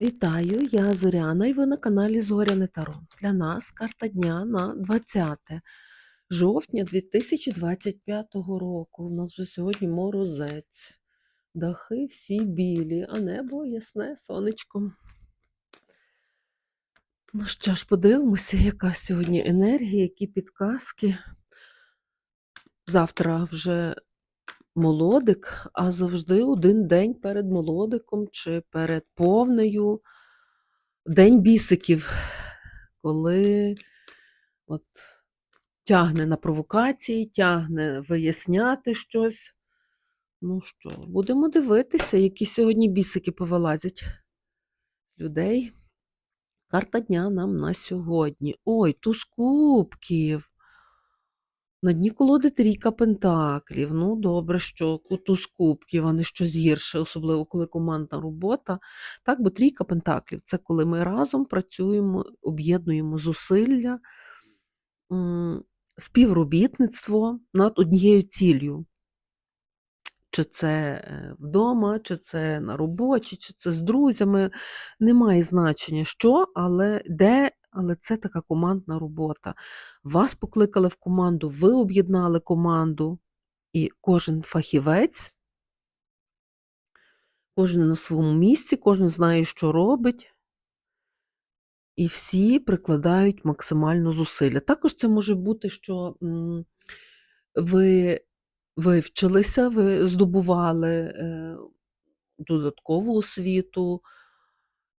Вітаю, я Зоряна і ви на каналі Зоряне Таро. Для нас карта дня на 20 жовтня 2025 року. У нас вже сьогодні морозець. Дахи всі білі, а небо ясне сонечко. Ну що ж, подивимося, яка сьогодні енергія, які підказки. Завтра вже молодик, а завжди один день перед молодиком чи перед повнею день бісиків, коли от тягне на провокації, тягне виясняти щось. Ну що, будемо дивитися, які сьогодні бісики повилазять людей. Карта дня нам на сьогодні. Ой, туз кубків. На дні колоди трійка пентаклів. Ну, добре, що туз кубків, а не щось гірше, особливо коли командна робота. Так, бо трійка пентаклів це коли ми разом працюємо, об'єднуємо зусилля, співробітництво над однією ціллю. Чи це е, вдома, чи це на роботі, чи це з друзями. Немає значення, що, але де, але це така командна робота. Вас покликали в команду, ви об'єднали команду, і кожен фахівець, кожен на своєму місці, кожен знає, що робить. І всі прикладають максимально зусилля. Також це може бути, що м, ви вивчилися, ви здобували е, додаткову освіту,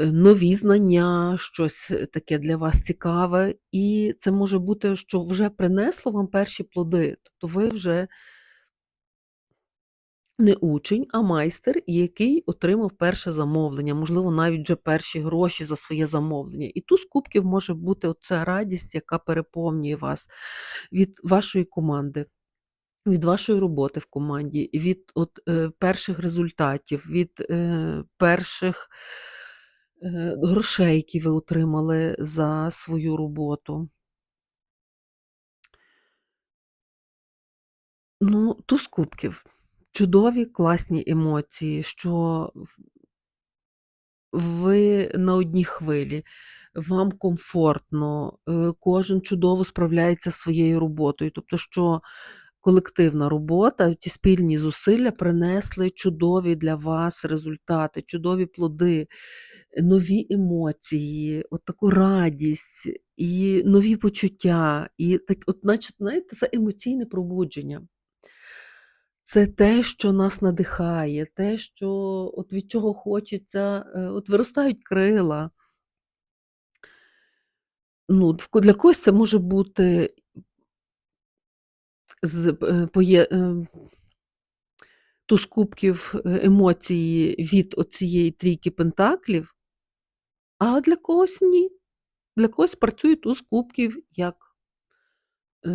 нові знання, щось таке для вас цікаве. І це може бути, що вже принесло вам перші плоди. Тобто ви вже не учень, а майстер, який отримав перше замовлення, можливо, навіть вже перші гроші за своє замовлення. І туз кубків може бути оця радість, яка переповнює вас від вашої команди. Від вашої роботи в команді, від от, е, перших результатів, від е, перших грошей, які ви отримали за свою роботу. Ну, туз кубків. Чудові, класні емоції, що ви на одній хвилі, вам комфортно, е, кожен чудово справляється зі своєю роботою. Тобто, що колективна робота, ті спільні зусилля принесли чудові для вас результати, чудові плоди, нові емоції, от таку радість і нові почуття. І так, от, наче, знаєте, це емоційне пробудження. Це те, що нас надихає, те, що от від чого хочеться, е, от виростають крила. Ну, для когось це може бути з е, поє, е, туз кубків е, емоції від оцієї трійки пентаклів, а для когось ні. Для когось працює туз кубків як е,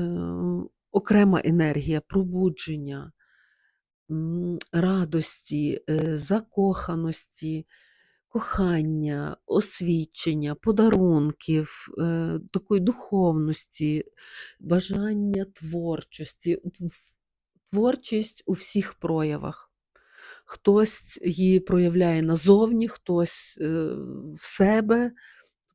окрема енергія, пробудження, радості, е, закоханості, кохання, освічення, подарунків, е, такої духовності, бажання творчості. Творчість у всіх проявах. Хтось її проявляє назовні, хтось е, в себе,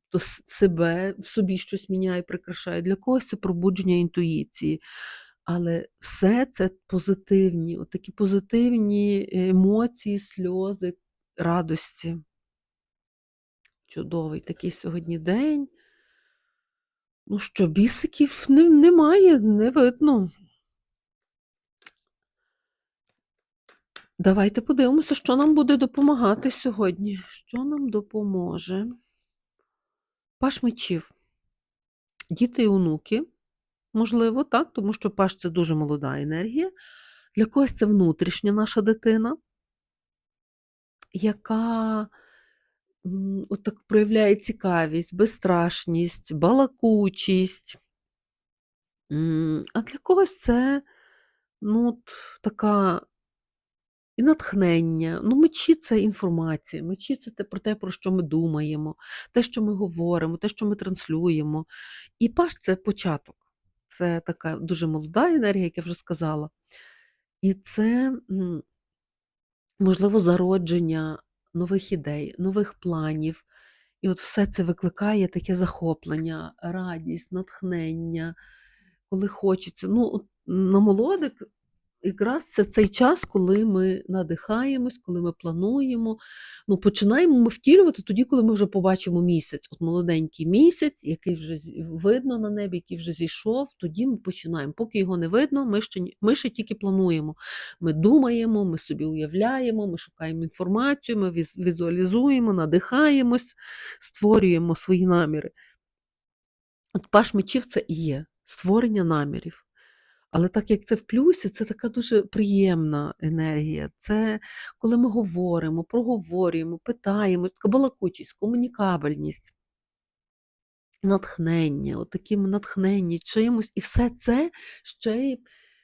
тобто себе в собі щось міняє, прикрашає. Для когось це пробудження інтуїції. Але все це позитивні, такі позитивні емоції, сльози, радості. Чудовий такий сьогодні день. Ну що, бісиків не, немає, не видно. Давайте подивимося, що нам буде допомагати сьогодні. Що нам допоможе? Паш мечів. Діти і онуки, можливо, так, тому що паш це дуже молода енергія. Для когось це внутрішня наша дитина, яка от так проявляє цікавість, безстрашність, балакучість. А для когось це ну, от, така і натхнення. Ну, мечі це інформація, мечі це те, про те, про що ми думаємо, те, що ми говоримо, те, що ми транслюємо. І паш це початок. Це така дуже молода енергія, як я вже сказала. І це, можливо, зародження нових ідей, нових планів. І от все це викликає таке захоплення, радість, натхнення, коли хочеться. Ну, на молодик якраз це цей час, коли ми надихаємось, коли ми плануємо. Ну, починаємо ми втілювати тоді, коли ми вже побачимо місяць. От молоденький місяць, який вже видно на небі, який вже зійшов, тоді ми починаємо. Поки його не видно, ми ще, ми ще тільки плануємо. Ми думаємо, ми собі уявляємо, ми шукаємо інформацію, ми візуалізуємо, надихаємось, створюємо свої наміри. От паш мечів це і є створення намірів. Але так як це в плюсі, це така дуже приємна енергія. Це коли ми говоримо, проговорюємо, питаємо, така балакучість, комунікабельність, натхнення, от такі натхненні чимось, і все це ще й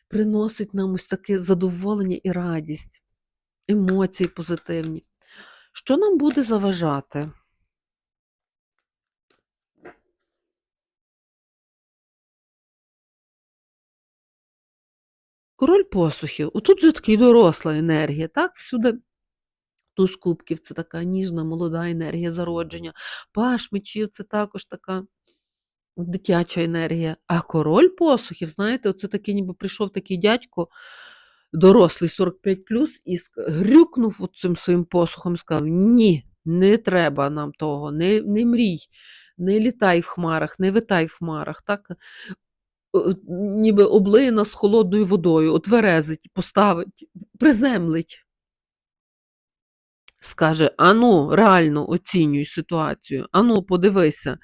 приносить нам ось таке задоволення і радість, емоції позитивні. Що нам буде заважати? Король посухів. Отут же такий доросла енергія, так? Всюди туз кубків це така ніжна, молода енергія зародження. Паш мечів це також така дитяча енергія. А король посухів, знаєте, оце такий, ніби прийшов такий дядько, дорослий 45 і грюкнув цим своїм посухом і сказав: Ні, не треба нам того, не, не мрій, не літай в хмарах, не витай в хмарах. Так? Ніби облиє нас холодною водою, отверезить, поставить, приземлить. Скаже: Ану, реально оцінюй ситуацію, ану, подивися.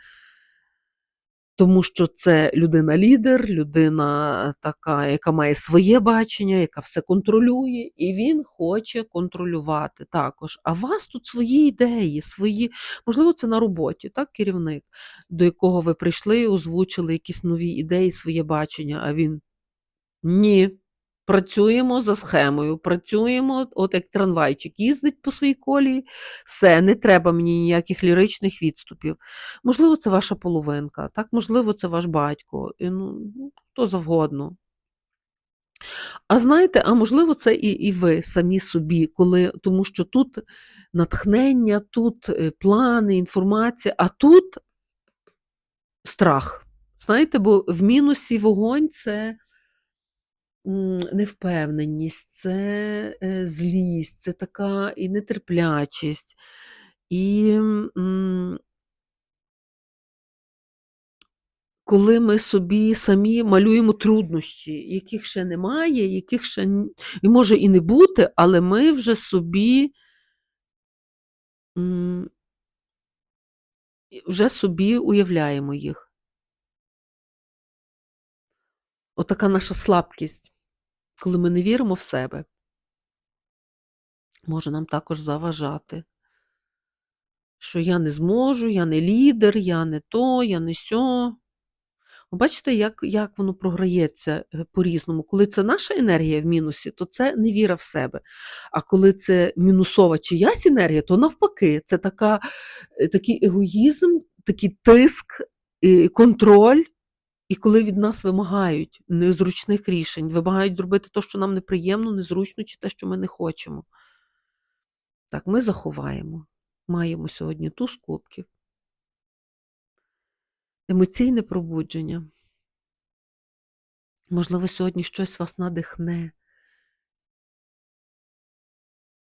Тому що це людина-лідер, людина така, яка має своє бачення, яка все контролює, і він хоче контролювати також. А у вас тут свої ідеї, свої, можливо, це на роботі, так, керівник, до якого ви прийшли, озвучили якісь нові ідеї, своє бачення, а він ні. Працюємо за схемою, працюємо, от як трамвайчик їздить по своїй колії, все, не треба мені ніяких ліричних відступів. Можливо, це ваша половинка, так, можливо, це ваш батько, і, ну, хто завгодно. А знаєте, а можливо, це і, і ви самі собі, коли, тому що тут натхнення, тут е, плани, інформація, а тут страх. Знаєте, бо в мінусі вогонь це невпевненість, це е, злість, це така і нетерплячість. І коли ми собі самі малюємо труднощі, яких ще немає, яких ще і може і не бути, але ми вже собі вже собі уявляємо їх. Отака наша слабкість, коли ми не віримо в себе, може нам також заважати. Що я не зможу, я не лідер, я не то, я не сьо. Бачите, як, як воно програється е, по-різному. Коли це наша енергія в мінусі, то це невіра в себе. А коли це мінусова чиясь енергія, то навпаки, це така, е, такий егоїзм, такий тиск, контроль. І коли від нас вимагають незручних рішень, вимагають зробити те, що нам неприємно, незручно, чи те, що ми не хочемо. Так, ми заховаємо. Маємо сьогодні туз кубків. Емоційне пробудження. Можливо, сьогодні щось вас надихне.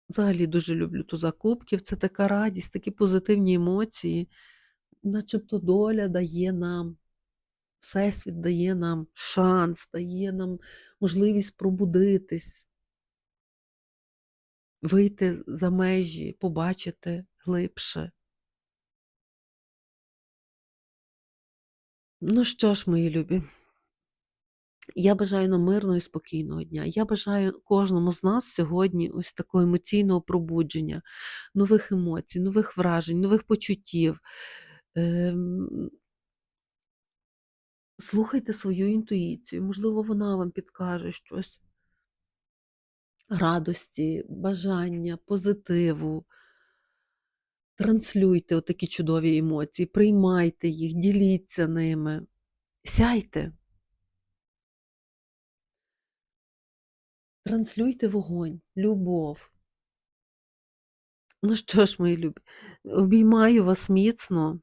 Взагалі дуже люблю туза кубків. Це така радість, такі позитивні емоції, начебто доля дає нам, Всесвіт дає нам шанс, дає нам можливість пробудитись, вийти за межі, побачити глибше. Ну що ж, мої любі, я бажаю нам мирного і спокійного дня. Я бажаю кожному з нас сьогодні ось такого емоційного пробудження, нових емоцій, нових вражень, нових почуттів. Слухайте свою інтуїцію, можливо, вона вам підкаже щось радості, бажання, позитиву. Транслюйте отакі чудові емоції, приймайте їх, діліться ними, сяйте. Транслюйте вогонь, любов. Ну що ж, мої любі, обіймаю вас міцно.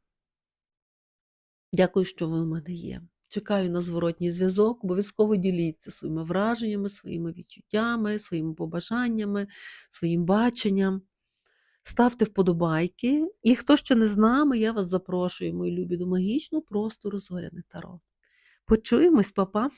Дякую, що ви у мене є. Чекаю на зворотній зв'язок. Обов'язково діліться своїми враженнями, своїми відчуттями, своїми побажаннями, своїм баченням. Ставте вподобайки. І хто ще не з нами, я вас запрошую, мої любі, до магічного простору зоряне таро. Почуємось, папа!